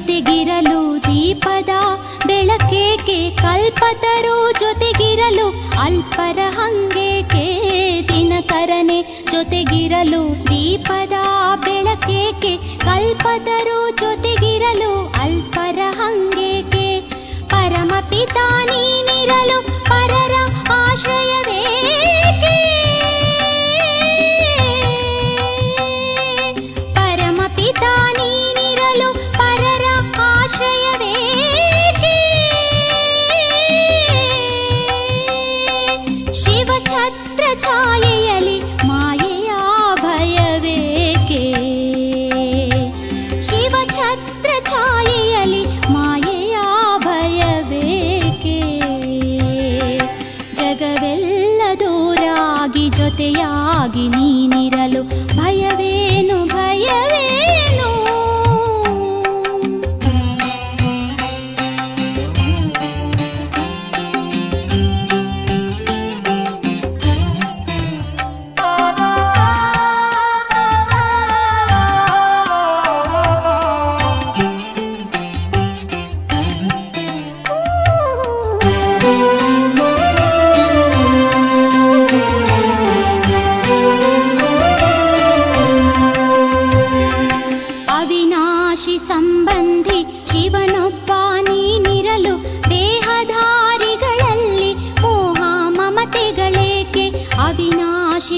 ಜೊತೆಗಿರಲು ದೀಪದ ಬೆಳಕೇಕೆ ಕಲ್ಪತರು ಜೊತೆಗಿರಲು ಅಲ್ಪರ ಹಂಗೇಕೆ ದಿನಕರನೆ ಜೊತೆಗಿರಲು ದೀಪದ ಬೆಳಕೇಕೆ ಕಲ್ಪತರು ಜೊತೆಗಿರಲು ಅಲ್ಪರ ಹಂಗೇಕೆ ಪರಮಪಿತಾನೇ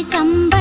सम्भ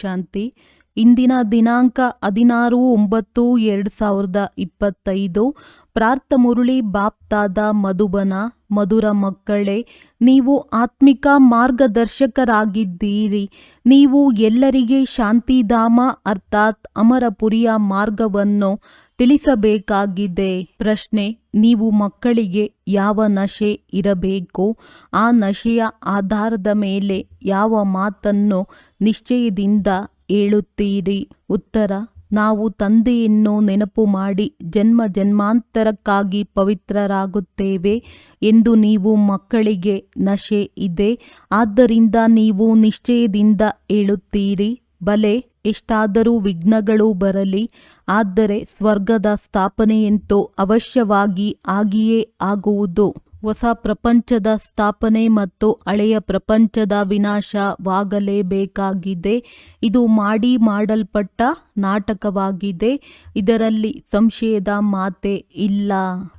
ಶಾಂತಿ. ಇಂದಿನ ದಿನಾಂಕ ಹದಿನಾರು ಒಂಬತ್ತು ಎರಡು ಸಾವಿರದ ಇಪ್ಪತ್ತೈದು. ಪ್ರಾರ್ಥ ಮುರುಳಿ ಬಾಪ್ತಾದ ಮಧುಬನ, ಮಧುರ ಮಕ್ಕಳೇ, ನೀವು ಆತ್ಮಿಕ ಮಾರ್ಗದರ್ಶಕರಾಗಿದ್ದೀರಿ. ನೀವು ಎಲ್ಲರಿಗೆ ಶಾಂತಿಧಾಮ, ಅರ್ಥಾತ್ ಅಮರಪುರಿಯ ಮಾರ್ಗವನ್ನು ತಿಳಿಸಬೇಕಾಗಿದೆ. ಪ್ರಶ್ನೆ, ನೀವು ಮಕ್ಕಳಿಗೆ ಯಾವ ನಶೆ ಇರಬೇಕು, ಆ ನಶೆಯ ಆಧಾರದ ಮೇಲೆ ಯಾವ ಮಾತನ್ನು ನಿಶ್ಚಯದಿಂದ ಹೇಳುತ್ತೀರಿ? ಉತ್ತರ, ನಾವು ತಂದೆಯನ್ನು ನೆನಪು ಮಾಡಿ ಜನ್ಮ ಜನ್ಮಾಂತರಕ್ಕಾಗಿ ಪವಿತ್ರರಾಗುತ್ತೇವೆ ಎಂದು ನೀವು ಮಕ್ಕಳಿಗೆ ನಶೆ ಇದೆ. ಆದ್ದರಿಂದ ನೀವು ನಿಶ್ಚಯದಿಂದ ಹೇಳುತ್ತೀರಿ. ಬಲೆ ಎಷ್ಟಾದರೂ ವಿಘ್ನಗಳು ಬರಲಿ, ಆದರೆ ಸ್ವರ್ಗದ ಸ್ಥಾಪನೆಯಂತೂ ಅವಶ್ಯವಾಗಿ ಆಗಿಯೇ ಆಗುವುದು. ಹೊಸ ಪ್ರಪಂಚದ ಸ್ಥಾಪನೆ ಮತ್ತು ಹಳೆಯ ಪ್ರಪಂಚದ ವಿನಾಶವಾಗಲೇಬೇಕಾಗಿದೆ. ಇದು ಮಾಡಿ ಮಾಡಲ್ಪಟ್ಟ ನಾಟಕವಾಗಿದೆ. ಇದರಲ್ಲಿ ಸಂಶಯದ ಮಾತೆ ಇಲ್ಲ.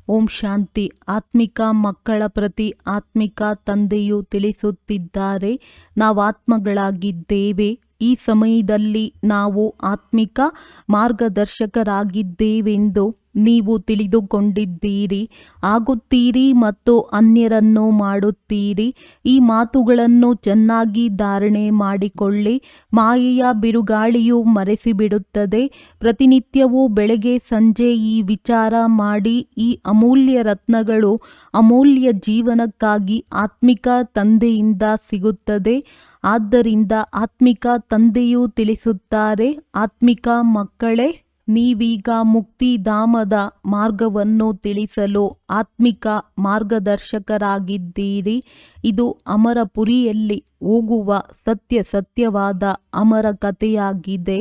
ಓಂ ಶಾಂತಿ. ಆತ್ಮಿಕ ಮಕ್ಕಳ ಪ್ರತಿ ಆತ್ಮಿಕ ತಂದೆಯು ತಿಳಿಸುತ್ತಿದ್ದಾರೆ. ನಾವು ಆತ್ಮಗಳಾಗಿದ್ದೇವೆ ಈ ಸಮಯದಲ್ಲಿ ನಾವು ಆತ್ಮಿಕ ಮಾರ್ಗದರ್ಶಕರಾಗಿದ್ದೇವೆಂದು ನೀವು ತಿಳಿದುಕೊಂಡಿದ್ದೀರಿ. ಆಗುತ್ತೀರಿ ಮತ್ತು ಅನ್ಯರನ್ನು ಮಾಡುತ್ತೀರಿ. ಈ ಮಾತುಗಳನ್ನು ಚೆನ್ನಾಗಿ ಧಾರಣೆ ಮಾಡಿಕೊಳ್ಳಿ. ಮಾಯೆಯ ಬಿರುಗಾಳಿಯು ಮರೆಸಿಬಿಡುತ್ತದೆ. ಪ್ರತಿನಿತ್ಯವೂ ಬೆಳಗ್ಗೆ ಸಂಜೆ ಈ ವಿಚಾರ ಮಾಡಿ ಈ ಅಮೂಲ್ಯ ರತ್ನಗಳು ಅಮೂಲ್ಯ ಜೀವನಕ್ಕಾಗಿ ಆತ್ಮಿಕ ತಂದೆಯಿಂದ ಸಿಗುತ್ತದೆ. ಆದ್ದರಿಂದ ಆತ್ಮಿಕ ತಂದೆಯೂ ತಿಳಿಸುತ್ತಾರೆ, ಆತ್ಮಿಕ ಮಕ್ಕಳೇ, ನೀವೀಗ ಮುಕ್ತಿಧಾಮದ ಮಾರ್ಗವನ್ನು ತಿಳಿಸಲು ಆತ್ಮಿಕ ಮಾರ್ಗದರ್ಶಕರಾಗಿದ್ದೀರಿ. ಇದು ಅಮರಪುರಿಯಲ್ಲಿ ಹೋಗುವ ಸತ್ಯ ಸತ್ಯವಾದ ಅಮರ ಕಥೆಯಾಗಿದೆ.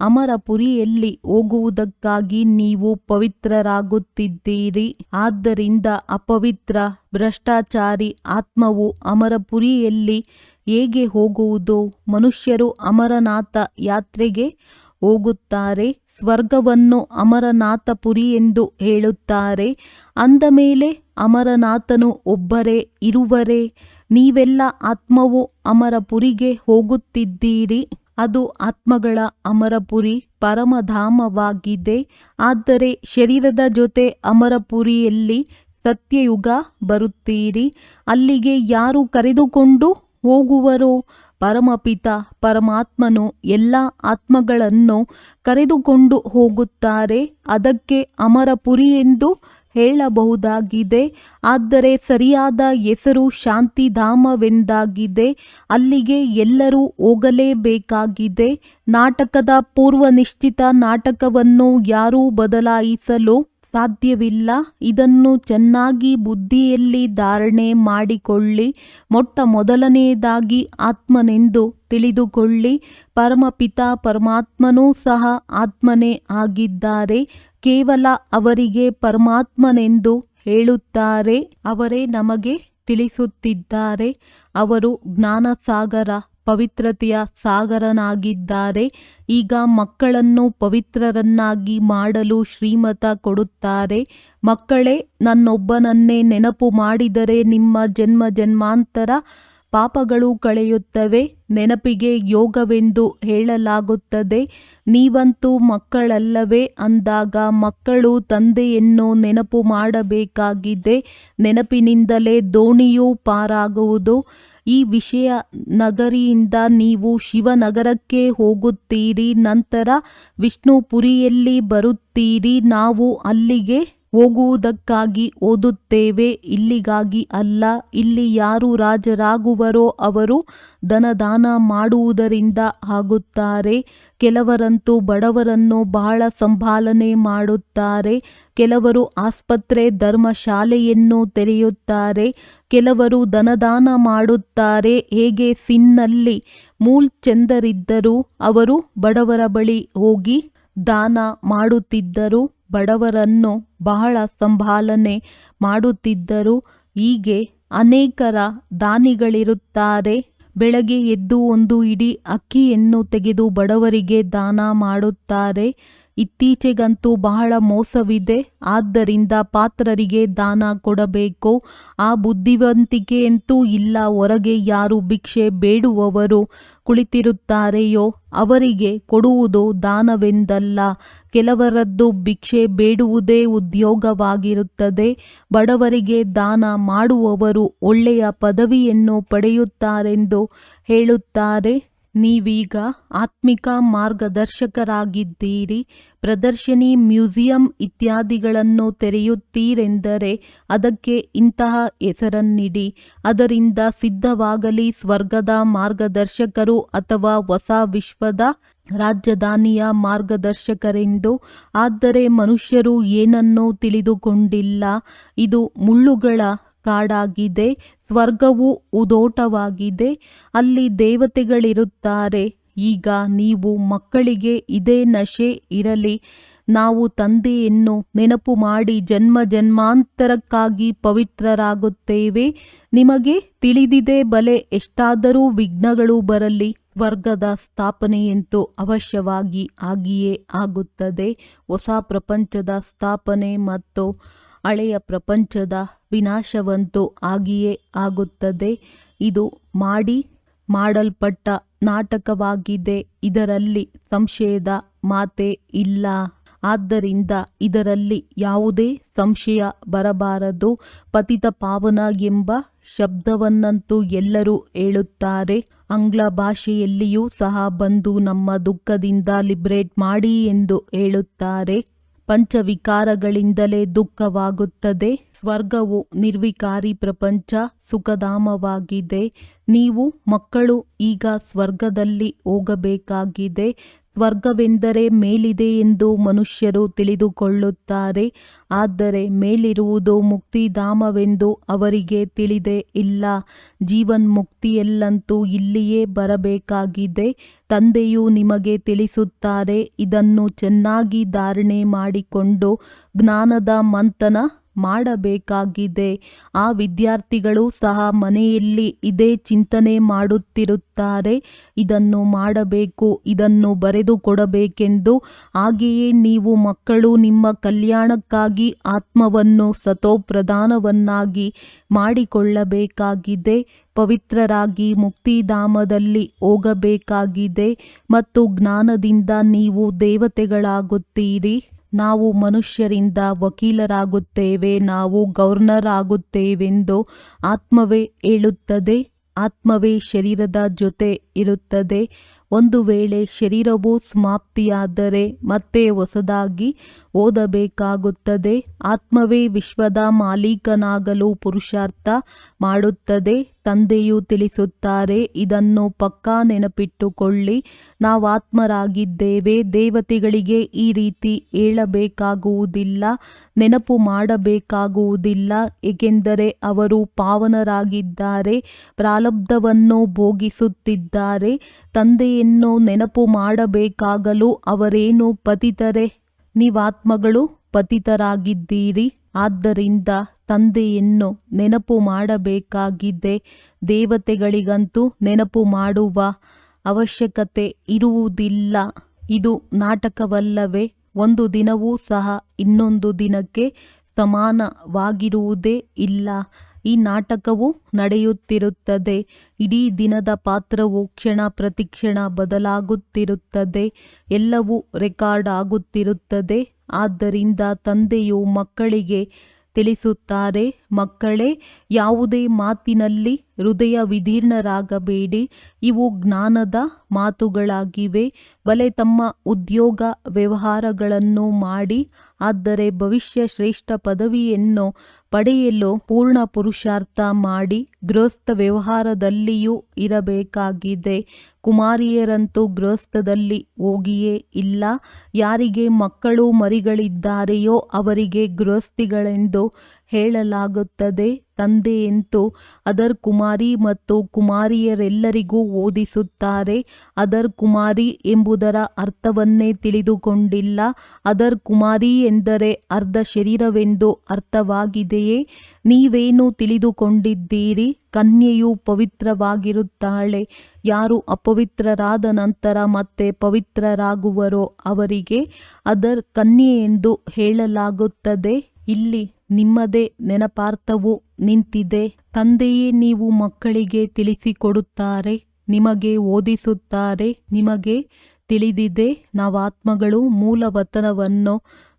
ಅಮರಪುರಿಯಲ್ಲಿ ಹೋಗುವುದಕ್ಕಾಗಿ ನೀವು ಪವಿತ್ರರಾಗುತ್ತಿದ್ದೀರಿ. ಆದ್ದರಿಂದ ಅಪವಿತ್ರ ಭ್ರಷ್ಟಾಚಾರಿ ಆತ್ಮವು ಅಮರಪುರಿಯಲ್ಲಿ ಹೇಗೆ ಹೋಗುವುದು? ಮನುಷ್ಯರು ಅಮರನಾಥ ಯಾತ್ರೆಗೆ ಹೋಗುತ್ತಾರೆ. ಸ್ವರ್ಗವನ್ನು ಅಮರನಾಥಪುರಿ ಎಂದು ಹೇಳುತ್ತಾರೆ. ಅಂದ ಮೇಲೆ ಅಮರನಾಥನು ಒಬ್ಬರೇ ಇರುವರೇ? ನೀವೆಲ್ಲ ಆತ್ಮವು ಅಮರಪುರಿಗೆ ಹೋಗುತ್ತಿದ್ದೀರಿ. ಅದು ಆತ್ಮಗಳ ಅಮರಪುರಿ, ಪರಮಧಾಮವಾಗಿದೆ. ಆದರೆ ಶರೀರದ ಜೊತೆ ಅಮರಪುರಿಯಲ್ಲಿ ಸತ್ಯಯುಗ ಬರುತ್ತೀರಿ. ಅಲ್ಲಿಗೆ ಯಾರು ಕರೆದುಕೊಂಡು ಹೋಗುವರೋ ಪರಮಪಿತ, ಪರಮಾತ್ಮನು ಎಲ್ಲ ಆತ್ಮಗಳನ್ನು ಕರೆದುಕೊಂಡು ಹೋಗುತ್ತಾರೆ, ಅದಕ್ಕೆ ಅಮರಪುರಿ ಎಂದು ಹೇಳಬಹುದಾಗಿದೆ. ಆದರೆ ಸರಿಯಾದ ಹೆಸರು ಶಾಂತಿಧಾಮವೆಂದಾಗಿದೆ. ಅಲ್ಲಿಗೆ ಎಲ್ಲರೂ ಹೋಗಲೇಬೇಕಾಗಿದೆ. ನಾಟಕದ ಪೂರ್ವನಿಶ್ಚಿತ ನಾಟಕವನ್ನು ಯಾರೂ ಬದಲಾಯಿಸಲು ಸಾಧ್ಯವಿಲ್ಲ. ಇದನ್ನು ಚೆನ್ನಾಗಿ ಬುದ್ಧಿಯಲ್ಲಿ ಧಾರಣೆ ಮಾಡಿಕೊಳ್ಳಿ. ಮೊಟ್ಟ ಮೊದಲನೆಯದಾಗಿ ಆತ್ಮನೆಂದು ತಿಳಿದುಕೊಳ್ಳಿ. ಪರಮಪಿತ ಪರಮಾತ್ಮನೂ ಸಹ ಆತ್ಮನೇ ಆಗಿದ್ದಾರೆ. ಕೇವಲ ಅವರಿಗೆ ಪರಮಾತ್ಮನೆಂದು ಹೇಳುತ್ತಾರೆ. ಅವರೇ ನಮಗೆ ತಿಳಿಸುತ್ತಿದ್ದಾರೆ. ಅವರು ಜ್ಞಾನಸಾಗರ ಪವಿತ್ರತೆಯ ಸಾಗರನಾಗಿದ್ದಾರೆ. ಈಗ ಮಕ್ಕಳನ್ನು ಪವಿತ್ರರನ್ನಾಗಿ ಮಾಡಲು ಶ್ರೀಮತ ಕೊಡುತ್ತಾರೆ. ಮಕ್ಕಳೇ, ನನ್ನೊಬ್ಬನನ್ನೇ ನೆನಪು ಮಾಡಿದರೆ ನಿಮ್ಮ ಜನ್ಮ ಜನ್ಮಾಂತರ ಪಾಪಗಳು ಕಳೆಯುತ್ತವೆ. ನೆನಪಿಗೆ ಯೋಗವೆಂದು ಹೇಳಲಾಗುತ್ತದೆ. ನೀವಂತೂ ಮಕ್ಕಳಲ್ಲವೇ ಅಂದಾಗ ಮಕ್ಕಳು ತಂದೆಯನ್ನು ನೆನಪು ಮಾಡಬೇಕಾಗಿದೆ. ನೆನಪಿನಿಂದಲೇ ದೋಣಿಯೂ ಪಾರಾಗುವುದು. ಈ ವಿಷಯ ನಗರಿಯಿಂದ ನೀವು ಶಿವನಗರಕ್ಕೆ ಹೋಗುತ್ತೀರಿ, ನಂತರ ವಿಷ್ಣುಪುರಿಯಲ್ಲಿ ಬರುತ್ತೀರಿ. ನಾವು ಅಲ್ಲಿಗೆ ಹೋಗುವುದಕ್ಕಾಗಿ ಓದುತ್ತೇವೆ. ಇಲ್ಲಿಗಾಗಿ ಅಲ್ಲ, ಇಲ್ಲಿ ಯಾರು ರಾಜರಾಗುವರೋ ಅವರು ಧನದಾನ ಮಾಡುವುದರಿಂದ ಆಗುತ್ತಾರೆ. ಕೆಲವರಂತೂ ಬಡವರನ್ನು ಬಹಳ ಸಂಭಾಲನೆ ಮಾಡುತ್ತಾರೆ, ಕೆಲವರು ಆಸ್ಪತ್ರೆ, ಧರ್ಮಶಾಲೆಯನ್ನು ತೆರೆಯುತ್ತಾರೆ, ಕೆಲವರು ದನದಾನ ಮಾಡುತ್ತಾರೆ. ಹೇಗೆ ಸಿನ್ನಲ್ಲಿ ಮೂಲ್ ಚಂದರಿದ್ದರು ಅವರು ಬಡವರ ಬಳಿ ಹೋಗಿ ದಾನ ಮಾಡುತ್ತಿದ್ದರು, ಬಡವರನ್ನು ಬಹಳ ಸಂಭಾಲನೆ ಮಾಡುತ್ತಿದ್ದರು. ಹೀಗೆ ಅನೇಕರ ದಾನಿಗಳಿರುತ್ತಾರೆ. ಬೆಳಗ್ಗೆ ಎದ್ದು ಒಂದು ಇಡಿ ಅಕ್ಕಿಯನ್ನು ತೆಗೆದು ಬಡವರಿಗೆ ದಾನ ಮಾಡುತ್ತಾರೆ. ಇತ್ತೀಚೆಗಂತೂ ಬಹಳ ಮೋಸವಿದೆ. ಆದ್ದರಿಂದ ಪಾತ್ರರಿಗೆ ದಾನ ಕೊಡಬೇಕು. ಆ ಬುದ್ಧಿವಂತಿಕೆಯಂತೂ ಇಲ್ಲ. ಹೊರಗೆ ಯಾರು ಭಿಕ್ಷೆ ಬೇಡುವವರು ಕುಳಿತಿರುತ್ತಾರೆಯೋ ಅವರಿಗೆ ಕೊಡುವುದು ದಾನವೆಂದಲ್ಲ. ಕೆಲವರದ್ದು ಭಿಕ್ಷೆ ಬೇಡುವುದೇ ಉದ್ಯೋಗವಾಗಿರುತ್ತದೆ. ಬಡವರಿಗೆ ದಾನ ಮಾಡುವವರು ಒಳ್ಳೆಯ ಪದವಿಯನ್ನು ಪಡೆಯುತ್ತಾರೆಂದು ಹೇಳುತ್ತಾರೆ. ನೀವೀಗ ಆತ್ಮಿಕ ಮಾರ್ಗದರ್ಶಕರಾಗಿದ್ದೀರಿ. ಪ್ರದರ್ಶನಿ, ಮ್ಯೂಸಿಯಂ ಇತ್ಯಾದಿಗಳನ್ನು ತೆರೆಯುತ್ತೀರೆಂದರೆ ಅದಕ್ಕೆ ಇಂತಹ ಹೆಸರನ್ನಿಡಿ. ಅದರಿಂದ ಸಿದ್ಧವಾಗಲಿ ಸ್ವರ್ಗದ ಮಾರ್ಗದರ್ಶಕರು ಅಥವಾ ಹೊಸ ವಿಶ್ವದ ರಾಜಧಾನಿಯ ಮಾರ್ಗದರ್ಶಕರೆಂದು. ಆದರೆ ಮನುಷ್ಯರು ಏನನ್ನೂ ತಿಳಿದುಕೊಂಡಿಲ್ಲ. ಇದು ಮುಳ್ಳುಗಳ ಕಾಡಾಗಿದೆ, ಸ್ವರ್ಗವು ಉದೋಟವಾಗಿದೆ, ಅಲ್ಲಿ ದೇವತೆಗಳಿರುತ್ತಾರೆ. ಈಗ ನೀವು ಮಕ್ಕಳಿಗೆ ಇದೇ ನಶೆ ಇರಲಿ. ನಾವು ತಂದೆಯನ್ನು ನೆನಪು ಮಾಡಿ ಜನ್ಮ ಜನ್ಮಾಂತರಕ್ಕಾಗಿ ಪವಿತ್ರರಾಗುತ್ತೇವೆ. ನಿಮಗೆ ತಿಳಿದಿದೆ ಬಲೆ ಎಷ್ಟಾದರೂ ವಿಘ್ನಗಳು ಬರಲಿ. ಸ್ವರ್ಗದ ಸ್ಥಾಪನೆಯಂತೂ ಅವಶ್ಯವಾಗಿ ಆಗಿಯೇ ಆಗುತ್ತದೆ. ಹೊಸ ಪ್ರಪಂಚದ ಸ್ಥಾಪನೆ ಮತ್ತು ಹಳೆಯ ಪ್ರಪಂಚದ ವಿನಾಶವಂತೂ ಆಗಿಯೇ ಆಗುತ್ತದೆ. ಇದು ಮಾಡಿ ಮಾಡಲ್ಪಟ್ಟ ನಾಟಕವಾಗಿದೆ. ಇದರಲ್ಲಿ ಸಂಶಯದ ಮಾತೇ ಇಲ್ಲ. ಆದ್ದರಿಂದ ಇದರಲ್ಲಿ ಯಾವುದೇ ಸಂಶಯ ಬರಬಾರದು. ಪತಿತ ಪಾವನ ಎಂಬ ಶಬ್ದವನ್ನಂತೂ ಎಲ್ಲರೂ ಹೇಳುತ್ತಾರೆ. ಆಂಗ್ಲ ಭಾಷೆಯಲ್ಲಿಯೂ ಸಹ ಬಂದು ನಮ್ಮ ದುಃಖದಿಂದ ಲಿಬ್ರೇಟ್ ಮಾಡಿ ಎಂದು ಹೇಳುತ್ತಾರೆ. ಪಂಚವಿಕಾರಗಳಿಂದಲೇ ದುಃಖವಾಗುತ್ತದೆ. ಸ್ವರ್ಗವು ನಿರ್ವಿಕಾರಿ ಪ್ರಪಂಚ ಸುಖಧಾಮವಾಗಿದೆ. ನೀವು ಮಕ್ಕಳು ಈಗ ಸ್ವರ್ಗದಲ್ಲಿ ಹೋಗಬೇಕಾಗಿದೆ. ಸ್ವರ್ಗವೆಂದರೆ ಮೇಲಿದೆ ಎಂದು ಮನುಷ್ಯರು ತಿಳಿದುಕೊಳ್ಳುತ್ತಾರೆ, ಆದರೆ ಮೇಲಿರುವುದು ಮುಕ್ತಿಧಾಮವೆಂದು ಅವರಿಗೆ ತಿಳಿದೇ ಇಲ್ಲ. ಜೀವನ್ಮುಕ್ತಿಯಲ್ಲಂತೂ ಇಲ್ಲಿಯೇ ಬರಬೇಕಾಗಿದೆ. ತಂದೆಯು ನಿಮಗೆ ತಿಳಿಸುತ್ತಾರೆ, ಇದನ್ನು ಚೆನ್ನಾಗಿ ಧಾರಣೆ ಮಾಡಿಕೊಂಡು ಜ್ಞಾನದ ಮಂಥನ ಮಾಡಬೇಕಾಗಿದೆ. ಆ ವಿದ್ಯಾರ್ಥಿಗಳು ಸಹ ಮನೆಯಲ್ಲಿ ಇದೇ ಚಿಂತನೆ ಮಾಡುತ್ತಿರುತ್ತಾರೆ. ಇದನ್ನು ಮಾಡಬೇಕು, ಇದನ್ನು ಬರೆದು ಕೊಡಬೇಕೆಂದು. ಹಾಗೆಯೇ ನೀವು ಮಕ್ಕಳು ನಿಮ್ಮ ಕಲ್ಯಾಣಕ್ಕಾಗಿ ಆತ್ಮವನ್ನು ಸತೋಪ್ರಧಾನವನ್ನಾಗಿ ಮಾಡಿಕೊಳ್ಳಬೇಕಾಗಿದೆ. ಪವಿತ್ರರಾಗಿ ಮುಕ್ತಿಧಾಮದಲ್ಲಿ ಹೋಗಬೇಕಾಗಿದೆ. ಮತ್ತು ಜ್ಞಾನದಿಂದ ನೀವು ದೇವತೆಗಳಾಗುತ್ತೀರಿ. ನಾವು ಮನುಷ್ಯರಿಂದ ವಕೀಲರಾಗುತ್ತೇವೆ, ನಾವು ಗವರ್ನರ್ ಆಗುತ್ತೇವೆಂದು ಆತ್ಮವೇ ಹೇಳುತ್ತದೆ, ಆತ್ಮವೇ ಶರೀರದ ಜೊತೆ ಇರುತ್ತದೆ. ಒಂದು ವೇಳೆ ಶರೀರವು ಸಮಾಪ್ತಿಯಾದರೆ ಮತ್ತೆ ಹೊಸದಾಗಿ ಓದಬೇಕಾಗುತ್ತದೆ. ಆತ್ಮವೇ ವಿಶ್ವದ ಮಾಲೀಕನಾಗಲು ಪುರುಷಾರ್ಥ ಮಾಡುತ್ತದೆ. ತಂದೆಯು ತಿಳಿಸುತ್ತಾರೆ, ಇದನ್ನು ಪಕ್ಕಾ ನೆನಪಿಟ್ಟುಕೊಳ್ಳಿ. ನಾವು ಆತ್ಮರಾಗಿದ್ದೇವೆ ದೇವತೆಗಳಿಗೆ ಈ ರೀತಿ ಹೇಳಬೇಕಾಗುವುದಿಲ್ಲ, ನೆನಪು ಮಾಡಬೇಕಾಗುವುದಿಲ್ಲ, ಏಕೆಂದರೆ ಅವರು ಪಾವನರಾಗಿದ್ದಾರೆ ಪ್ರಾರಬ್ಧವನ್ನು ಭೋಗಿಸುತ್ತಿದ್ದಾರೆ, ತಂದೆಯನ್ನು ನೆನಪು ಮಾಡಬೇಕಾಗಲು ಅವರೇನು ಪತಿತರೆ? ನೀವಾತ್ಮಗಳು ಪತಿತರಾಗಿದ್ದೀರಿ. ಆದ್ದರಿಂದ ತಂದೆಯನ್ನು ನೆನಪು ಮಾಡಬೇಕಾಗಿದೆ. ದೇವತೆಗಳಿಗಂತೂ ನೆನಪು ಮಾಡುವ ಅವಶ್ಯಕತೆ ಇರುವುದಿಲ್ಲ. ಇದು ನಾಟಕವಲ್ಲವೇ? ಒಂದು ದಿನವೂ ಸಹ ಇನ್ನೊಂದು ದಿನಕ್ಕೆ ಸಮಾನವಾಗಿರುವುದೇ ಇಲ್ಲ. ಈ ನಾಟಕವು ನಡೆಯುತ್ತಿರುತ್ತದೆ. ಇಡೀ ದಿನದ ಪಾತ್ರವು ಕ್ಷಣ ಪ್ರತಿಕ್ಷಣ ಬದಲಾಗುತ್ತಿರುತ್ತದೆ. ಎಲ್ಲವೂ ರೆಕಾರ್ಡ್ ಆಗುತ್ತಿರುತ್ತದೆ. ಆದ್ದರಿಂದ ತಂದೆಯು ಮಕ್ಕಳಿಗೆ ತಿಳಿಸುತ್ತಾರೆ, ಮಕ್ಕಳೇ, ಯಾವುದೇ ಮಾತಿನಲ್ಲಿ ಹೃದಯ ವಿದೀರ್ಣರಾಗಬೇಡಿ ಇವು ಜ್ಞಾನದ ಮಾತುಗಳಾಗಿವೆ. ಬಲೆ ತಮ್ಮ ಉದ್ಯೋಗ ವ್ಯವಹಾರಗಳನ್ನು ಮಾಡಿ, ಆದರೆ ಭವಿಷ್ಯ ಶ್ರೇಷ್ಠ ಪದವಿಯನ್ನು ಪಡೆಯಲು ಪೂರ್ಣ ಪುರುಷಾರ್ಥ ಮಾಡಿ ಗೃಹಸ್ಥ ವ್ಯವಹಾರದಲ್ಲಿಯೂ ಇರಬೇಕಾಗಿದೆ. ಕುಮಾರಿಯರಂತೂ ಗೃಹಸ್ಥದಲ್ಲಿ ಹೋಗಿಯೇ ಇಲ್ಲ. ಯಾರಿಗೆ ಮಕ್ಕಳು ಮರಿಗಳಿದ್ದಾರೆಯೋ ಅವರಿಗೆ ಗೃಹಸ್ಥಿಗಳೆಂದು ಹೇಳಲಾಗುತ್ತದೆ. ತಂದೆಯಂತೂ ಅದರ್ ಕುಮಾರಿ ಮತ್ತು ಕುಮಾರಿಯರೆಲ್ಲರಿಗೂ ಓದಿಸುತ್ತಾರೆ. ಅದರ್ ಕುಮಾರಿ ಎಂಬುದರ ಅರ್ಥವನ್ನೇ ತಿಳಿದುಕೊಂಡಿಲ್ಲ. ಅದರ್ ಕುಮಾರಿ ಎಂದರೆ ಅರ್ಧ ಶರೀರವೆಂದು ಅರ್ಥವಾಗಿದೆಯೇ? ನೀವೇನು ತಿಳಿದುಕೊಂಡಿದ್ದೀರಿ? ಕನ್ಯೆಯು ಪವಿತ್ರವಾಗಿರುತ್ತಾಳೆ. ಯಾರು ಅಪವಿತ್ರರಾದ ನಂತರ ಮತ್ತೆ ಪವಿತ್ರರಾಗುವರೋ ಅವರಿಗೆ ಅದರ್ ಕನ್ಯೆ ಎಂದು ಹೇಳಲಾಗುತ್ತದೆ. ಇಲ್ಲಿ ನಿಮ್ಮದೇ ನೆನಪಾರ್ಥವು ನಿಂತಿದೆ. ತಂದೆಯೇ ನೀವು ಮಕ್ಕಳಿಗೆ ತಿಳಿಸಿಕೊಡುತ್ತಾರೆ, ನಿಮಗೆ ಓದಿಸುತ್ತಾರೆ, ನಿಮಗೆ ತಿಳಿದಿದೆ. ನಾವಾತ್ಮಗಳು ಮೂಲವತನವನ್ನು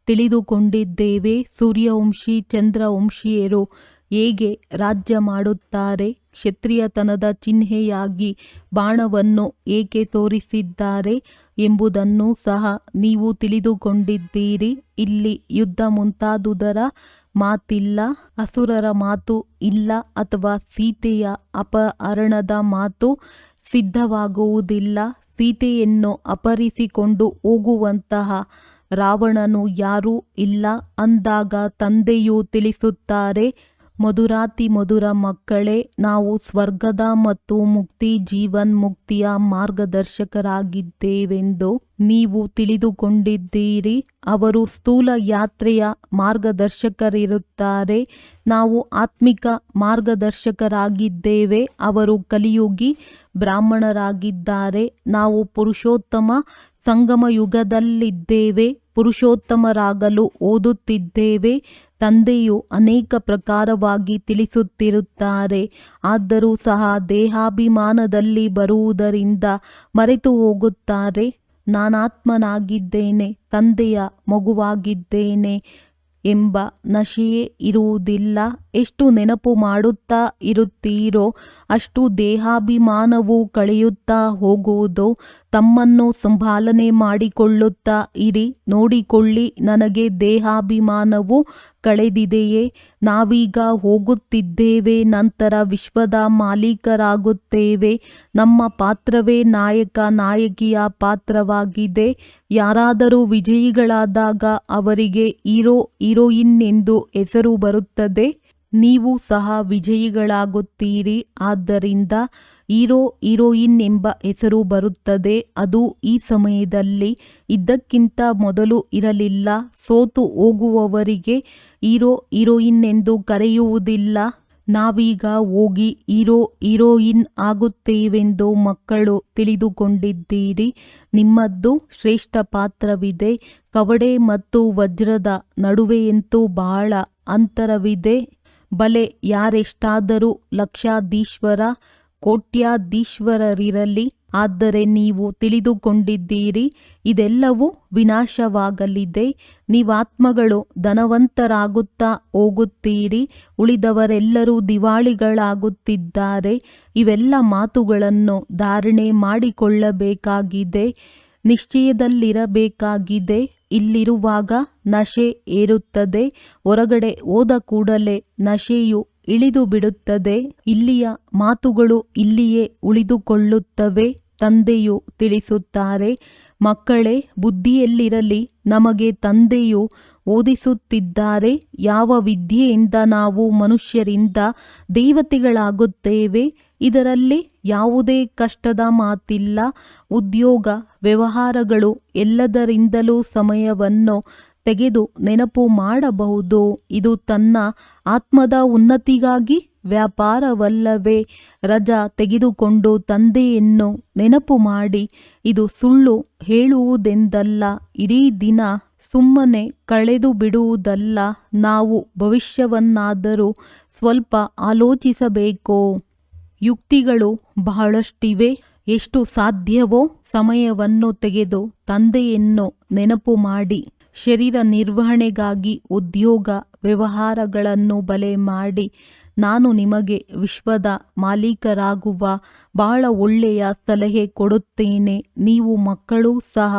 ತಿಳಿದುಕೊಂಡಿದ್ದೇವೆ. ಸೂರ್ಯವಂಶಿ, ಚಂದ್ರವಂಶಿಯರು ಹೇಗೆ ರಾಜ್ಯ ಮಾಡುತ್ತಾರೆ, ಕ್ಷತ್ರಿಯತನದ ಚಿಹ್ನೆಯಾಗಿ ಬಾಣವನ್ನು ಏಕೆ ತೋರಿಸಿದ್ದಾರೆ ಎಂಬುದನ್ನು ಸಹ ನೀವು ತಿಳಿದುಕೊಂಡಿದ್ದೀರಿ. ಇಲ್ಲಿ ಯುದ್ಧ ಮುಂತಾದುದರ ಮಾತಿಲ್ಲ, ಅಸುರರ ಮಾತು ಇಲ್ಲ ಅಥವಾ ಸೀತೆಯ ಅಪಹರಣದ ಮಾತು ಸಿದ್ಧವಾಗುವುದಿಲ್ಲ. ಸೀತೆಯನ್ನು ಅಪರಿಸಿಕೊಂಡು ಹೋಗುವಂತಹ ರಾವಣನು ಯಾರೂ ಇಲ್ಲ. ಅಂದಾಗ ತಂದೆಯು ತಿಳಿಸುತ್ತಾರೆ ಮಧುರಾತಿ ಮಧುರ ಮಕ್ಕಳೇ, ನಾವು ಸ್ವರ್ಗದ ಮತ್ತು ಮುಕ್ತಿ ಜೀವನ್ ಮುಕ್ತಿಯ ಮಾರ್ಗದರ್ಶಕರಾಗಿದ್ದೇವೆಂದು ನೀವು ತಿಳಿದುಕೊಂಡಿದ್ದೀರಿ. ಅವರು ಸ್ಥೂಲ ಯಾತ್ರೆಯ ಮಾರ್ಗದರ್ಶಕರಿರುತ್ತಾರೆ. ನಾವು ಆತ್ಮಿಕ ಮಾರ್ಗದರ್ಶಕರಾಗಿದ್ದೇವೆ. ಅವರು ಕಲಿಯುಗಿ ಬ್ರಾಹ್ಮಣರಾಗಿದ್ದಾರೆ. ನಾವು ಪುರುಷೋತ್ತಮ ಸಂಗಮ ಯುಗದಲ್ಲಿದ್ದೇವೆ ಪುರುಷೋತ್ತಮರಾಗಲು ಓದುತ್ತಿದ್ದೇವೆ. ತಂದೆಯು ಅನೇಕ ಪ್ರಕಾರವಾಗಿ ತಿಳಿಸುತ್ತಿರುತ್ತಾರೆ. ಆದರೂ ಸಹ ದೇಹಾಭಿಮಾನದಲ್ಲಿ ಬರುವುದರಿಂದ ಮರೆತು ಹೋಗುತ್ತಾರೆ. ನಾನಾತ್ಮನಾಗಿದ್ದೇನೆ, ತಂದೆಯ ಮಗುವಾಗಿದ್ದೇನೆ ಎಂಬ ನಶೆಯೇ ಇರುವುದಿಲ್ಲ. ಎಷ್ಟು ನೆನಪು ಮಾಡುತ್ತಾ ಇರುತ್ತೀರೋ, ಅಷ್ಟು ದೇಹಾಭಿಮಾನವು ಕಳೆಯುತ್ತಾ ಹೋಗುವುದು, ತಮ್ಮನ್ನು ಸಂಭಾಲನೆ ಮಾಡಿಕೊಳ್ಳುತ್ತಾ ಇರಿ, ನೋಡಿಕೊಳ್ಳಿ, ನನಗೆ ದೇಹಾಭಿಮಾನವು ಕಳೆದಿದೆಯೇ, ನಾವೀಗ ಹೋಗುತ್ತಿದ್ದೇವೆ, ನಂತರ ವಿಶ್ವದ ಮಾಲೀಕರಾಗುತ್ತೇವೆ, ನಮ್ಮ ಪಾತ್ರವೇ ನಾಯಕ, ನಾಯಕಿಯ ಪಾತ್ರವಾಗಿದೆ, ಯಾರಾದರೂ ವಿಜಯಿಗಳಾದಾಗ ಅವರಿಗೆ ಹೀರೋ, ಹೀರೋಯಿನ್ ಎಂದು ಹೆಸರು ಬರುತ್ತದೆ. ನೀವು ಸಹ ವಿಜಯಿಗಳಾಗುತ್ತೀರಿ. ಆದ್ದರಿಂದ ಹೀರೋ ಹೀರೋಯಿನ್ ಎಂಬ ಹೆಸರು ಬರುತ್ತದೆ. ಅದು ಈ ಸಮಯದಲ್ಲಿ ಇದ್ದಕ್ಕಿಂತ ಮೊದಲು ಇರಲಿಲ್ಲ. ಸೋತು ಹೋಗುವವರಿಗೆ ಹೀರೋ ಹೀರೋಯಿನ್ ಎಂದು ಕರೆಯುವುದಿಲ್ಲ. ನಾವೀಗ ಹೋಗಿ ಹೀರೋ ಹೀರೋಯಿನ್ ಆಗುತ್ತೇವೆಂದು ಮಕ್ಕಳು ತಿಳಿದುಕೊಂಡಿದ್ದೀರಿ. ನಿಮ್ಮದ್ದು ಶ್ರೇಷ್ಠ ಪಾತ್ರವಿದೆ. ಕವಡೆ ಮತ್ತು ವಜ್ರದ ನಡುವೆಯಂತೂ ಬಹಳ ಅಂತರವಿದೆ. ಬಲೆ ಯಾರೆಷ್ಟಾದರೂ ಲಕ್ಷಾಧೀಶ್ವರ, ಕೋಟ್ಯಾಧೀಶ್ವರರಿರಲಿ. ಆದರೆ ನೀವು ತಿಳಿದುಕೊಂಡಿದ್ದೀರಿ, ಇದೆಲ್ಲವೂ ವಿನಾಶವಾಗಲಿದೆ. ನೀವಾತ್ಮಗಳು ಧನವಂತರಾಗುತ್ತಾ ಹೋಗುತ್ತೀರಿ, ಉಳಿದವರೆಲ್ಲರೂ ದಿವಾಳಿಗಳಾಗುತ್ತಿದ್ದಾರೆ. ಇವೆಲ್ಲ ಮಾತುಗಳನ್ನು ಧಾರಣೆ ಮಾಡಿಕೊಳ್ಳಬೇಕಾಗಿದೆ. ನಿಶ್ಚಯದಲ್ಲಿರಬೇಕಾಗಿದೆ. ಇಲ್ಲಿರುವಾಗ ನಶೆ ಏರುತ್ತದೆ. ಹೊರಗಡೆ ಹೋದ ಕೂಡಲೇ ನಶೆಯು ಇಳಿದು ಬಿಡುತ್ತದೆ ಇಲ್ಲಿಯ ಮಾತುಗಳು ಇಲ್ಲಿಯೇ ಉಳಿದುಕೊಳ್ಳುತ್ತವೆ, ತಂದೆಯು ತಿಳಿಸುತ್ತಾರೆ. ಮಕ್ಕಳೇ, ಬುದ್ಧಿಯಲ್ಲಿರಲಿ, ನಮಗೆ ತಂದೆಯು ಓದಿಸುತ್ತಿದ್ದಾರೆ. ಯಾವ ವಿದ್ಯೆಯಿಂದ ನಾವು ಮನುಷ್ಯರಿಂದ ದೇವತೆಗಳಾಗುತ್ತೇವೆ? ಇದರಲ್ಲಿ ಯಾವುದೇ ಕಷ್ಟದ ಮಾತಿಲ್ಲ. ಉದ್ಯೋಗ, ವ್ಯವಹಾರಗಳು ಎಲ್ಲದರಿಂದಲೂ ಸಮಯವನ್ನು ತೆಗೆದು ನೆನಪು ಮಾಡಬಹುದು. ಇದು ತನ್ನ ಆತ್ಮದ ಉನ್ನತಿಗಾಗಿ ವ್ಯಾಪಾರವಲ್ಲವೇ. ರಜಾ ತೆಗೆದುಕೊಂಡು ತಂದೆಯನ್ನು ನೆನಪು ಮಾಡಿ, ಇದು ಸುಳ್ಳು ಹೇಳುವುದೆಂದಲ್ಲ. ಇಡೀ ದಿನ ಸುಮ್ಮನೆ ಕಳೆದು ಬಿಡುವುದಲ್ಲ. ನಾವು ಭವಿಷ್ಯವನ್ನಾದರೂ ಸ್ವಲ್ಪ ಆಲೋಚಿಸಬೇಕು. ಯುಕ್ತಿಗಳು ಬಹಳಷ್ಟಿವೆ. ಎಷ್ಟು ಸಾಧ್ಯವೋ ಸಮಯವನ್ನು ತೆಗೆದು ತಂದೆಯನ್ನು ನೆನಪು ಮಾಡಿ. ಶರೀರ ನಿರ್ವಹಣೆಗಾಗಿ ಉದ್ಯೋಗ, ವ್ಯವಹಾರಗಳನ್ನು ಬಲೆ ಮಾಡಿ. ನಾನು ನಿಮಗೆ ವಿಶ್ವದ ಮಾಲೀಕರಾಗುವ ಬಹಳ ಒಳ್ಳೆಯ ಸಲಹೆ ಕೊಡುತ್ತೇನೆ. ನೀವು ಮಕ್ಕಳು ಸಹ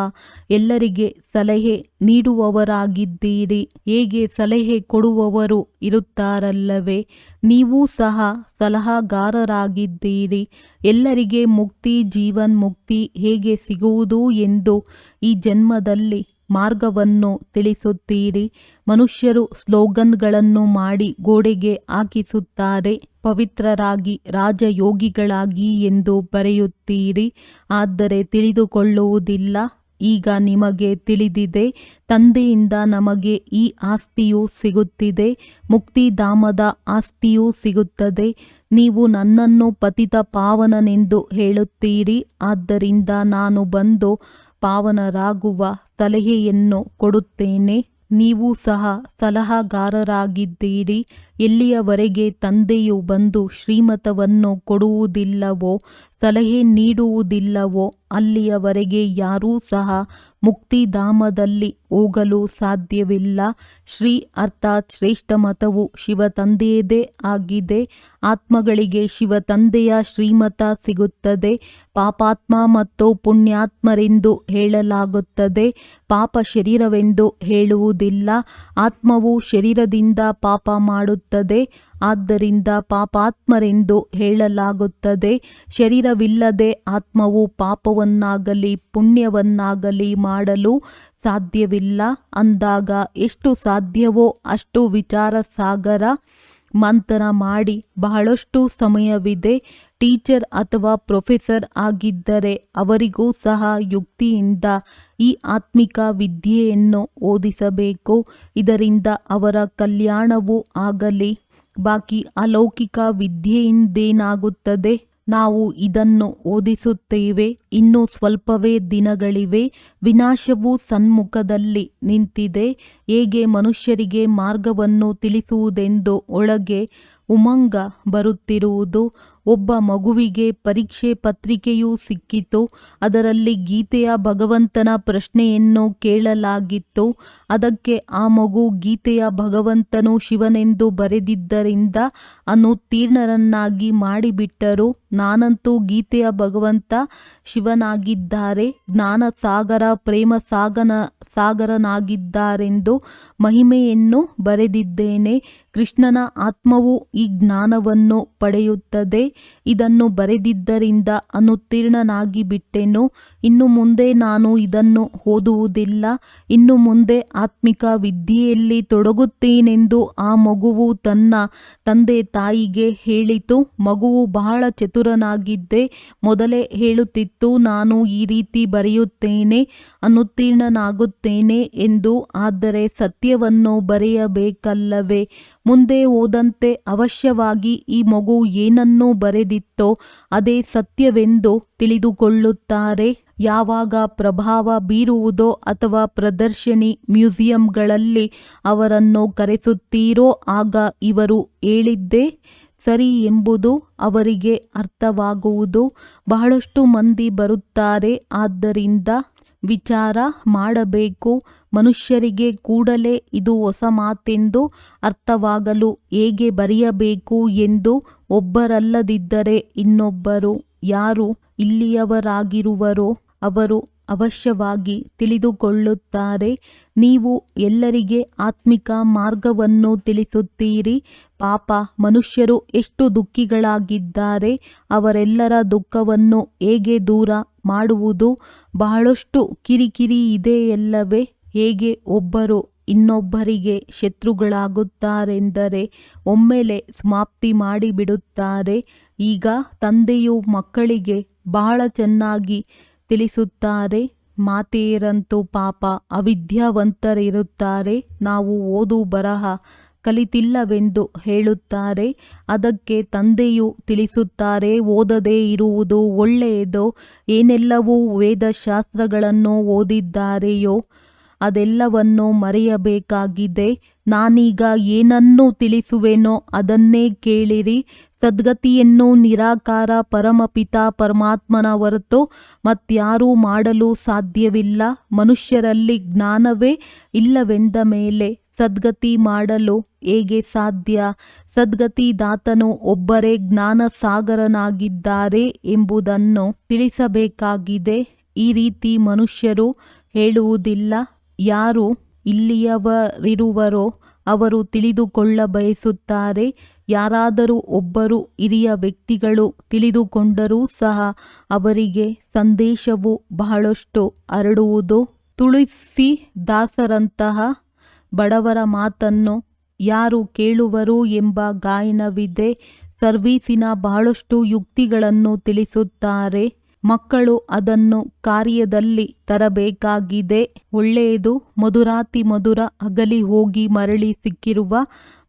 ಎಲ್ಲರಿಗೆ ಸಲಹೆ ನೀಡುವವರಾಗಿದ್ದೀರಿ. ಹೇಗೆ ಸಲಹೆ ಕೊಡುವವರು ಇರುತ್ತಾರಲ್ಲವೇ, ನೀವು ಸಹ ಸಲಹಾಗಾರರಾಗಿದ್ದೀರಿ. ಎಲ್ಲರಿಗೆ ಮುಕ್ತಿ, ಜೀವನ್ ಮುಕ್ತಿ ಹೇಗೆ ಸಿಗುವುದು ಎಂದು ಈ ಜನ್ಮದಲ್ಲಿ ಮಾರ್ಗವನ್ನು ತಿಳಿಸುತ್ತೀರಿ. ಮನುಷ್ಯರು ಸ್ಲೋಗನ್ಗಳನ್ನು ಮಾಡಿ ಗೋಡೆಗೆ ಹಾಕಿಸುತ್ತಾರೆ, ಪವಿತ್ರರಾಗಿ, ರಾಜಯೋಗಿಗಳಾಗಿ ಎಂದು ಬರೆಯುತ್ತೀರಿ. ಆದರೆ ತಿಳಿದುಕೊಳ್ಳುವುದಿಲ್ಲ. ಈಗ ನಿಮಗೆ ತಿಳಿದಿದೆ, ತಂದೆಯಿಂದ ನಮಗೆ ಈ ಆಸ್ತಿಯು ಸಿಗುತ್ತಿದೆ, ಮುಕ್ತಿಧಾಮದ ಆಸ್ತಿಯೂ ಸಿಗುತ್ತದೆ. ನೀವು ನನ್ನನ್ನು ಪತಿತ ಪಾವನನೆಂದು ಹೇಳುತ್ತೀರಿ. ಆದ್ದರಿಂದ ನಾನು ಬಂದು ಪಾವನರಾಗುವ ಸಲಹೆಯನ್ನು ಕೊಡುತ್ತೇನೆ. ನೀವು ಸಹ ಸಲಹಾಗಾರರಾಗಿದ್ದೀರಿ. ಎಲ್ಲಿಯವರೆಗೆ ತಂದೆಯು ಬಂದು ಶ್ರೀಮತವನ್ನು ಕೊಡುವುದಿಲ್ಲವೋ, ಸಲಹೆ ನೀಡುವುದಿಲ್ಲವೋ, ಅಲ್ಲಿಯವರೆಗೆ ಯಾರೂ ಸಹ ಮುಕ್ತಿಧಾಮದಲ್ಲಿ ಹೋಗಲು ಸಾಧ್ಯವಿಲ್ಲ. ಶ್ರೀ ಅರ್ಥಾತ್ ಶ್ರೇಷ್ಠ ಮತವು ಶಿವ ತಂದೆಯದೇ ಆಗಿದೆ. ಆತ್ಮಗಳಿಗೆ ಶಿವ ತಂದೆಯ ಶ್ರೀಮತ ಸಿಗುತ್ತದೆ. ಪಾಪಾತ್ಮ ಮತ್ತು ಪುಣ್ಯಾತ್ಮರೆಂದು ಹೇಳಲಾಗುತ್ತದೆ. ಪಾಪ ಶರೀರವೆಂದು ಹೇಳುವುದಿಲ್ಲ. ಆತ್ಮವು ಶರೀರದಿಂದ ಪಾಪ ಮಾಡುತ್ತದೆ. ಆದ್ದರಿಂದ ಪಾಪಾತ್ಮರೆಂದು ಹೇಳಲಾಗುತ್ತದೆ. ಶರೀರವಿಲ್ಲದೆ ಆತ್ಮವು ಪಾಪವನ್ನಾಗಲಿ ಪುಣ್ಯವನ್ನಾಗಲಿ ಮಾಡಲು ಸಾಧ್ಯವಿಲ್ಲ. ಅಂದಾಗ ಎಷ್ಟು ಸಾಧ್ಯವೋ ಅಷ್ಟು ವಿಚಾರ ಸಾಗರ ಮಂಥನ ಮಾಡಿ ಬಹಳಷ್ಟು ಸಮಯವಿದೆ. ಟೀಚರ್ ಅಥವಾ ಪ್ರೊಫೆಸರ್ ಆಗಿದ್ದರೆ ಅವರಿಗೂ ಸಹ ಯುಕ್ತಿಯಿಂದ ಈ ಆತ್ಮಿಕ ವಿದ್ಯೆಯನ್ನು ಓದಿಸಬೇಕು. ಇದರಿಂದ ಅವರ ಕಲ್ಯಾಣವೂ ಆಗಲಿ. ಬಾಕಿ ಅಲೌಕಿಕ ವಿದ್ಯೆಯಿಂದೇನಾಗುತ್ತದೆ? ನಾವು ಇದನ್ನು ಓದಿಸುತ್ತೇವೆ. ಇನ್ನು ಸ್ವಲ್ಪವೇ ದಿನಗಳಿವೆ. ವಿನಾಶವು ಸನ್ಮುಖದಲ್ಲಿ ನಿಂತಿದೆ. ಹೇಗೆ ಮನುಷ್ಯರಿಗೆ ಮಾರ್ಗವನ್ನು ತಿಳಿಸುವುದೆಂದು ಒಳಗೆ ಉಮಂಗ ಬರುತ್ತಿರುವುದು. ಒಬ್ಬ ಮಗುವಿಗೆ ಪರೀಕ್ಷೆ ಪತ್ರಿಕೆಯೂ ಸಿಕ್ಕಿತು. ಅದರಲ್ಲಿ ಗೀತೆಯ ಭಗವಂತನ ಪ್ರಶ್ನೆಯನ್ನು ಕೇಳಲಾಗಿತ್ತು. ಅದಕ್ಕೆ ಆ ಮಗು ಗೀತೆಯ ಭಗವಂತನು ಶಿವನೆಂದು ಬರೆದಿದ್ದರಿಂದ ಅನುತ್ತೀರ್ಣರನ್ನಾಗಿ ಮಾಡಿಬಿಟ್ಟರು. ನಾನಂತೂ ಗೀತೆಯ ಭಗವಂತ ಶಿವನಾಗಿದ್ದಾರೆ. ಜ್ಞಾನ ಸಾಗರ, ಪ್ರೇಮ ಸಾಗನ, ಸಾಗರನಾಗಿದ್ದಾರೆಂದು ಮಹಿಮೆಯನ್ನು ಬರೆದಿದ್ದೇನೆ. ಕೃಷ್ಣನ ಆತ್ಮವು ಈ ಜ್ಞಾನವನ್ನು ಪಡೆಯುತ್ತದೆ. ಇದನ್ನು ಬರೆದಿದ್ದರಿಂದ ಅನುತ್ತೀರ್ಣನಾಗಿ ಬಿಟ್ಟೆನು ಇನ್ನು ಮುಂದೆ ನಾನು ಇದನ್ನು ಓದುವುದಿಲ್ಲ. ಇನ್ನು ಮುಂದೆ ಆತ್ಮಿಕ ವಿದ್ಯೆಯಲ್ಲಿ ತೊಡಗುತ್ತೇನೆಂದು ಆ ಮಗುವು ತನ್ನ ತಂದೆ ತಾಯಿಗೆ ಹೇಳಿತು. ಮಗುವು ಬಹಳ ಚತುರನಾಗಿದ್ದೆ. ಮೊದಲೇ ಹೇಳುತ್ತಿತ್ತು, ನಾನು ಈ ರೀತಿ ಬರೆಯುತ್ತೇನೆ ಅನುತ್ತೀರ್ಣನಾಗುತ್ತೇನೆ ಎಂದು. ಆದರೆ ಸತ್ಯವನ್ನು ಬರೆಯಬೇಕಲ್ಲವೇ? ಮುಂದೆ ಓದಂತೆ ಅವಶ್ಯವಾಗಿ ಈ ಮಗು ಏನನ್ನೂ ಬರೆದಿತ್ತೋ ಅದೇ ಸತ್ಯವೆಂದು ತಿಳಿದುಕೊಳ್ಳುತ್ತಾರೆ. ಯಾವಾಗ ಪ್ರಭಾವ ಬೀರುವುದೋ ಅಥವಾ ಪ್ರದರ್ಶನಿ ಮ್ಯೂಸಿಯಂಗಳಲ್ಲಿ ಅವರನ್ನು ಕರೆಸುತ್ತೀರೋ ಆಗ ಇವರು ಹೇಳಿದ್ದೇ ಸರಿ ಎಂಬುದು ಅವರಿಗೆ ಅರ್ಥವಾಗುವುದು. ಬಹಳಷ್ಟು ಮಂದಿ ಬರುತ್ತಾರೆ. ಆದ್ದರಿಂದ ವಿಚಾರ ಮಾಡಬೇಕು. ಮನುಷ್ಯರಿಗೆ ಕೂಡಲೇ ಇದು ಹೊಸ ಮಾತೆಂದು ಅರ್ಥವಾಗಲು ಹೇಗೆ ಬರೆಯಬೇಕು ಎಂದು ಒಬ್ಬರಲ್ಲದಿದ್ದರೆ ಇನ್ನೊಬ್ಬರು ಯಾರು ಇಲ್ಲಿಯವರಾಗಿರುವರೋ ಅವರು ಅವಶ್ಯವಾಗಿ ತಿಳಿದುಕೊಳ್ಳುತ್ತಾರೆ. ನೀವು ಎಲ್ಲರಿಗೆ ಆತ್ಮಿಕ ಮಾರ್ಗವನ್ನು ತಿಳಿಸುತ್ತೀರಿ. ಪಾಪ ಮನುಷ್ಯರು ಎಷ್ಟು ದುಃಖಿಗಳಾಗಿದ್ದಾರೆ ಅವರೆಲ್ಲರ ದುಃಖವನ್ನು ಹೇಗೆ ದೂರ ಮಾಡುವುದು? ಬಹಳಷ್ಟು ಕಿರಿಕಿರಿ ಇದೆ ಎಲ್ಲವೇ? ಹೇಗೆ ಒಬ್ಬರು ಇನ್ನೊಬ್ಬರಿಗೆ ಶತ್ರುಗಳಾಗುತ್ತಾರೆಂದರೆ ಒಮ್ಮೆಲೆ ಸಮಾಪ್ತಿ ಮಾಡಿಬಿಡುತ್ತಾರೆ. ಈಗ ತಂದೆಯು ಮಕ್ಕಳಿಗೆ ಬಹಳ ಚೆನ್ನಾಗಿ ತಿಳಿಸುತ್ತಾರೆ. ಮಾತೆಯರಂತೂ ಪಾಪ ಅವಿದ್ಯಾವಂತರಿರುತ್ತಾರೆ. ನಾವು ಓದು ಬರಹ ಕಲಿತಿಲ್ಲವೆಂದು ಹೇಳುತ್ತಾರೆ. ಅದಕ್ಕೆ ತಂದೆಯು ತಿಳಿಸುತ್ತಾರೆ, ಓದದೇ ಇರುವುದು ಒಳ್ಳೆಯದು? ಏನೆಲ್ಲವೂ ವೇದಶಾಸ್ತ್ರಗಳನ್ನು ಓದಿದ್ದಾರೆಯೋ? ಅದೆಲ್ಲವನ್ನು ಮರೆಯಬೇಕಾಗಿದೆ. ನಾನೀಗ ಏನನ್ನು ತಿಳಿಸುವೆನೋ ಅದನ್ನೇ ಕೇಳಿರಿ. ಸದ್ಗತಿಯನ್ನು ನಿರಾಕಾರ ಪರಮಪಿತ ಪರಮಾತ್ಮನ ಹೊರತು ಮತ್ಯಾರೂ ಮಾಡಲು ಸಾಧ್ಯವಿಲ್ಲ. ಮನುಷ್ಯರಲ್ಲಿ ಜ್ಞಾನವೇ ಇಲ್ಲವೆಂದ ಮೇಲೆ ಸದ್ಗತಿ ಮಾಡಲು ಹೇಗೆ ಸಾಧ್ಯ? ಸದ್ಗತಿದಾತನು ಒಬ್ಬರೇ ಜ್ಞಾನ ಸಾಗರನಾಗಿದ್ದಾರೆ ಎಂಬುದನ್ನು ತಿಳಿಸಬೇಕಾಗಿದೆ. ಈ ರೀತಿ ಮನುಷ್ಯರು ಹೇಳುವುದಿಲ್ಲ. ಯಾರು ಇಲ್ಲಿಯವರಿರುವರೋ ಅವರು ತಿಳಿದುಕೊಳ್ಳ ಬಯಸುತ್ತಾರೆ. ಯಾರಾದರೂ ಒಬ್ಬರು ಹಿರಿಯ ವ್ಯಕ್ತಿಗಳು ತಿಳಿದುಕೊಂಡರೂ ಸಹ ಅವರಿಗೆ ಸಂದೇಶವು ಬಹಳಷ್ಟು ಹರಡುವುದು. ತುಳಸಿ ದಾಸರಂತಹ ಬಡವರ ಮಾತನ್ನು ಯಾರು ಕೇಳುವರು ಎಂಬ ಗಾಯನವಿದೆ. ಸರ್ವೀಸಿನ ಬಹಳಷ್ಟು ಯುಕ್ತಿಗಳನ್ನು ತಿಳಿಸುತ್ತಾರೆ. ಮಕ್ಕಳು ಅದನ್ನು ಕಾರ್ಯದಲ್ಲಿ ತರಬೇಕಾಗಿದೆ. ಒಳ್ಳೆಯದು, ಮಧುರಾತಿ ಮಧುರ ಅಗಲಿ ಹೋಗಿ ಮರಳಿ ಸಿಕ್ಕಿರುವ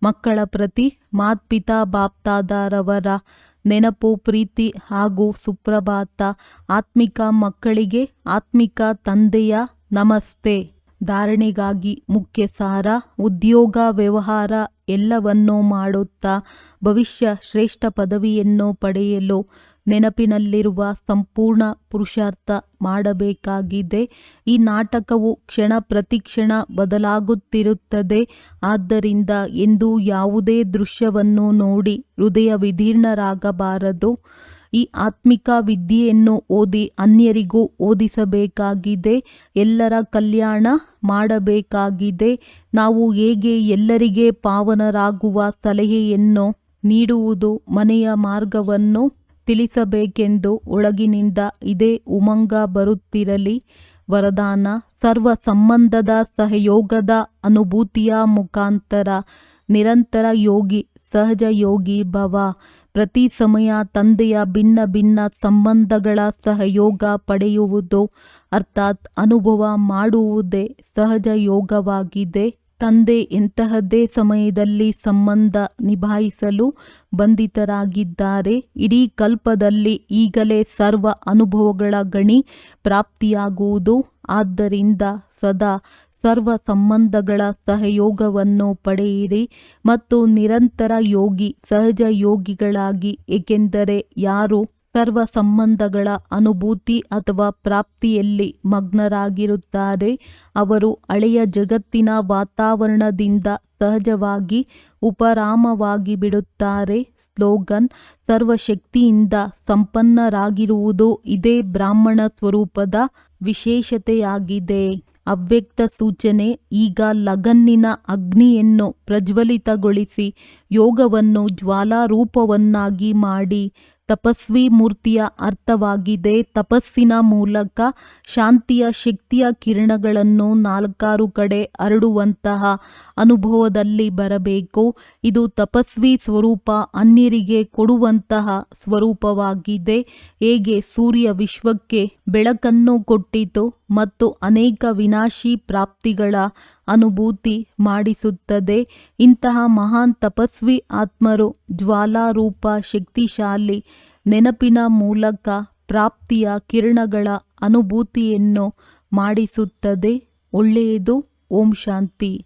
ಮಕ್ಕಳ ಪ್ರತಿ ಮಾತ್ಪಿತಾ ಬಾಪ್ತಾದಾರವರ ನೆನಪು, ಪ್ರೀತಿ ಹಾಗೂ ಸುಪ್ರಭಾತ. ಆತ್ಮಿಕ ಮಕ್ಕಳಿಗೆ ಆತ್ಮಿಕ ತಂದೆಯ ನಮಸ್ತೆ. ಧಾರಣೆಗಾಗಿ ಮುಖ್ಯ ಸಾರ, ಉದ್ಯೋಗ, ವ್ಯವಹಾರ ಎಲ್ಲವನ್ನೂ ಮಾಡುತ್ತಾ ಭವಿಷ್ಯ ಶ್ರೇಷ್ಠ ಪದವಿಯನ್ನು ಪಡೆಯಲು ನೆನಪಿನಲ್ಲಿರುವ ಸಂಪೂರ್ಣ ಪುರುಷಾರ್ಥ ಮಾಡಬೇಕಾಗಿದೆ. ಈ ನಾಟಕವು ಕ್ಷಣ ಪ್ರತಿಕ್ಷಣ ಬದಲಾಗುತ್ತಿರುತ್ತದೆ. ಆದ್ದರಿಂದ ಎಂದು ಯಾವುದೇ ದೃಶ್ಯವನ್ನು ನೋಡಿ ಹೃದಯ ವಿದೀರ್ಣರಾಗಬಾರದು ಈ ಆತ್ಮಿಕ ವಿದ್ಯೆಯನ್ನು ಓದಿ ಅನ್ಯರಿಗೂ ಓದಿಸಬೇಕಾಗಿದೆ, ಎಲ್ಲರ ಕಲ್ಯಾಣ ಮಾಡಬೇಕಾಗಿದೆ. ನಾವು ಹೇಗೆ ಎಲ್ಲರಿಗೆ ಪಾವನರಾಗುವ ಸಲಹೆಯನ್ನು ನೀಡುವುದು ಮನೆಯ ಮಾರ್ಗವನ್ನು ತಿಳಿಸಬೇಕೆಂದು ಒಳಗಿನಿಂದ ಇದೇ ಉಮಂಗ ಬರುತ್ತಿರಲಿ. ವರದಾನ, ಸರ್ವ ಸಂಬಂಧದ ಸಹಯೋಗದ ಅನುಭೂತಿಯ ಮುಖಾಂತರ ನಿರಂತರ ಯೋಗಿ ಸಹಜ ಯೋಗಿ ಭವ. ಪ್ರತಿ ಸಮಯ ತಂದೆಯ ಭಿನ್ನ ಭಿನ್ನ ಸಂಬಂಧಗಳ ಸಹಯೋಗ ಪಡೆಯುವುದು ಅರ್ಥಾತ್ ಅನುಭವ ಮಾಡುವುದೇ ಸಹಜ ಯೋಗವಾಗಿದೆ. ತಂದೆ ಎಂತಹದ್ದೇ ಸಮಯದಲ್ಲಿ ಸಂಬಂಧ ನಿಭಾಯಿಸಲು ಬಂಧಿತರಾಗಿದ್ದಾರೆ. ಇಡೀ ಕಲ್ಪದಲ್ಲಿ ಈಗಲೇ ಸರ್ವ ಅನುಭವಗಳ ಗಣಿ ಪ್ರಾಪ್ತಿಯಾಗುವುದು. ಆದ್ದರಿಂದ ಸದಾ ಸರ್ವ ಸಂಬಂಧಗಳ ಸಹಯೋಗವನ್ನು ಪಡೆಯಿರಿ ಮತ್ತು ನಿರಂತರ ಯೋಗಿ, ಸಹಜ ಯೋಗಿಗಳಾಗಿ, ಏಕೆಂದರೆ ಯಾರು ಸರ್ವ ಸಂಬಂಧಗಳ ಅನುಭೂತಿ ಅಥವಾ ಪ್ರಾಪ್ತಿಯಲ್ಲಿ ಮಗ್ನರಾಗಿರುತ್ತಾರೆ, ಅವರು ಹಳೆಯ ಜಗತ್ತಿನ ವಾತಾವರಣದಿಂದ ಸಹಜವಾಗಿ ಉಪರಾಮವಾಗಿ ಬಿಡುತ್ತಾರೆ. ಸ್ಲೋಗನ್, ಸರ್ವಶಕ್ತಿಯಿಂದ ಸಂಪನ್ನರಾಗಿರುವುದು ಇದೇ ಬ್ರಾಹ್ಮಣ ಸ್ವರೂಪದ ವಿಶೇಷತೆಯಾಗಿದೆ. ಅವ್ಯಕ್ತ ಸೂಚನೆ ಈಗ ಲಗನ್ನಿನ ಅಗ್ನಿಯನ್ನು ಪ್ರಜ್ವಲಿತಗೊಳಿಸಿ ಯೋಗವನ್ನು ಜ್ವಾಲಾರೂಪವನ್ನಾಗಿ ಮಾಡಿ ತಪಸ್ವಿ ಮೂರ್ತಿಯ ಅರ್ಥವಾಗಿದೆ. ತಪಸ್ಸಿನ ಮೂಲಕ ಶಾಂತಿಯ ಶಕ್ತಿಯ ಕಿರಣಗಳನ್ನು ನಾಲ್ಕಾರು ಕಡೆ ಹರಡುವಂತಹ ಅನುಭವದಲ್ಲಿ ಬರಬೇಕು. ಇದು ತಪಸ್ವಿ ಸ್ವರೂಪ ಅನ್ಯರಿಗೆ ಕೊಡುವಂತಹ ಸ್ವರೂಪವಾಗಿದೆ. ಹೇಗೆ ಸೂರ್ಯ ವಿಶ್ವಕ್ಕೆ ಬೆಳಕನ್ನು ಕೊಟ್ಟಿತು ಮತ್ತು ಅನೇಕ ವಿನಾಶಿ ಪ್ರಾಪ್ತಿಗಳ ಅನುಭೂತಿ ಮಾಡಿಸುತ್ತದೆ. ಇಂತಹ ಮಹಾನ್ ತಪಸ್ವಿ ಆತ್ಮರು ಜ್ವಾಲಾರೂಪ ಶಕ್ತಿಶಾಲಿ ನೆನಪಿನ ಮೂಲಕ ಪ್ರಾಪ್ತಿಯ ಕಿರಣಗಳ ಅನುಭೂತಿಯನ್ನು ಮಾಡಿಸುತ್ತದೆ. ಒಳ್ಳೆಯದು. ಓಂ ಶಾಂತಿ.